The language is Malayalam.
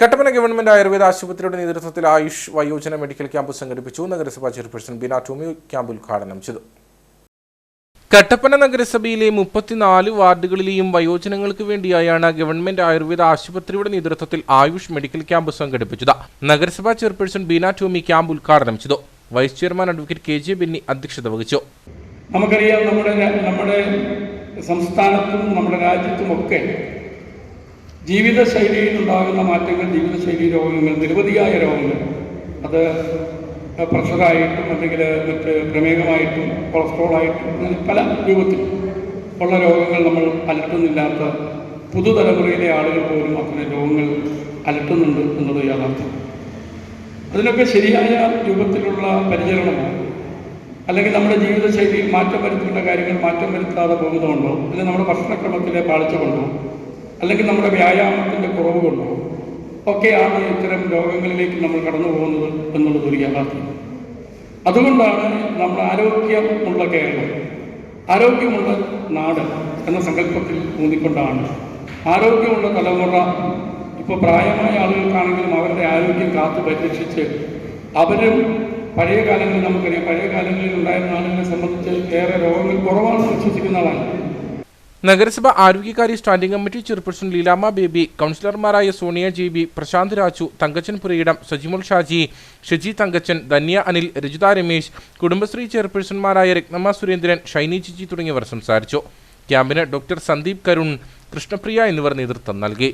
കട്ടപ്പന ഗവൺമെന്റ് ആയുർവേദ ആശുപത്രിയുടെ നേതൃത്വത്തിൽ ആയുഷ് വയോജന മെഡിക്കൽ ക്യാമ്പ് സംഘടിപ്പിച്ചു. നഗരസഭാ ചെയർപേഴ്സൺ ബീന ടോമി ക്യാമ്പ് ഉദ്ഘാടനം ചെയ്തു. കട്ടപ്പന നഗരസഭയിലെ മുപ്പത്തിനാല് വാർഡുകളിലെയും വയോജനങ്ങൾക്ക് വേണ്ടിയായാണ് ഗവൺമെന്റ് ആയുർവേദ ആശുപത്രിയുടെ നേതൃത്വത്തിൽ ആയുഷ് മെഡിക്കൽ ക്യാമ്പ് സംഘടിപ്പിച്ചത്. നഗരസഭാ ചെയർപേഴ്സൺ ബീനാ ടോമി ക്യാമ്പ് ഉദ്ഘാടനം ചെയ്തു. Vice chairman advocate K J Benny അധ്യക്ഷത വഹിച്ചു. നമുക്കറിയാം നമ്മുടെ നമ്മുടെ സംസ്ഥാനത്തും നമ്മുടെ രാജ്യത്തുമൊക്കെ ജീവിതശൈലിയിൽ ഉണ്ടാകുന്ന മാറ്റങ്ങൾ ജീവിതശൈലി രോഗങ്ങൾ നിരവധിയായ രോഗങ്ങൾ. അത് പ്രഷറായിട്ടും അല്ലെങ്കിൽ മറ്റ് പ്രമേഹമായിട്ടും കൊളസ്ട്രോളായിട്ടും അങ്ങനെ പല രൂപത്തിൽ ഉള്ള രോഗങ്ങൾ നമ്മൾ അലട്ടുന്നില്ലാത്ത പുതുതലമുറയിലെ ആളുകൾ പോലും അത്തരം രോഗങ്ങൾ അലട്ടുന്നുണ്ട് എന്നത് യാഥാർത്ഥ്യം. അതിനൊക്കെ ശരിയായ രൂപത്തിലുള്ള പരിചരണമോ അല്ലെങ്കിൽ നമ്മുടെ ജീവിതശൈലിയിൽ മാറ്റം വരുത്തേണ്ട കാര്യങ്ങൾ മാറ്റം വരുത്താതെ പോകുന്നതുകൊണ്ടോ അല്ലെങ്കിൽ നമ്മുടെ ഭക്ഷണക്രമത്തിലെ പാളിച്ച കൊണ്ടോ അല്ലെങ്കിൽ നമ്മുടെ വ്യായാമത്തിന്റെ കുറവ് കൊണ്ടോ ഒക്കെയാണ് ഇത്തരം രോഗങ്ങളിലേക്ക് നമ്മൾ കടന്നു പോകുന്നത് എന്നുള്ളത് ഒരു യാഥാർത്ഥ്യം. അതുകൊണ്ടാണ് നമ്മൾ ആരോഗ്യമുള്ള കേരളം ആരോഗ്യമുള്ള നാട് എന്ന സങ്കല്പത്തിൽ ഊന്നിക്കൊണ്ടാണ്. ആരോഗ്യമുള്ള തലമുറ ഇപ്പോൾ പ്രായമായ ആളുകൾക്കാണെങ്കിലും അവരുടെ ആരോഗ്യം കാത്തു പരിരക്ഷിച്ച് അവരും പഴയ കാലങ്ങളിൽ നമുക്കറിയാം പഴയ കാലങ്ങളിൽ ഉണ്ടായിരുന്ന ആളുകളെ സംബന്ധിച്ച് ഏറെ രോഗങ്ങൾ കുറവാണെന്ന് വിശ്വസിക്കുന്ന ആളാണ്. നഗരസഭ ആരോഗ്യകാര്യ standing committee chairperson Leelamma Baby കൗൺസിലർമാരായ സോണിയ ജി ബി പ്രശാന്ത് രാജു തങ്കച്ചൻ പുരയിടം സജിമുൽ ഷാജി ഷിജി തങ്കച്ചൻ ധന്യ അനിൽ രജിത രമേശ് കുടുംബശ്രീ ചെയർപേഴ്സൺമാരായ രത്നമ്മ സുരേന്ദ്രൻ ഷൈനി ജിജി തുടങ്ങിയവർ സംസാരിച്ചു. ക്യാമ്പിന് ഡോക്ടർ സന്ദീപ് കരുൺ കൃഷ്ണപ്രിയ എന്നിവർ നേതൃത്വം നൽകി.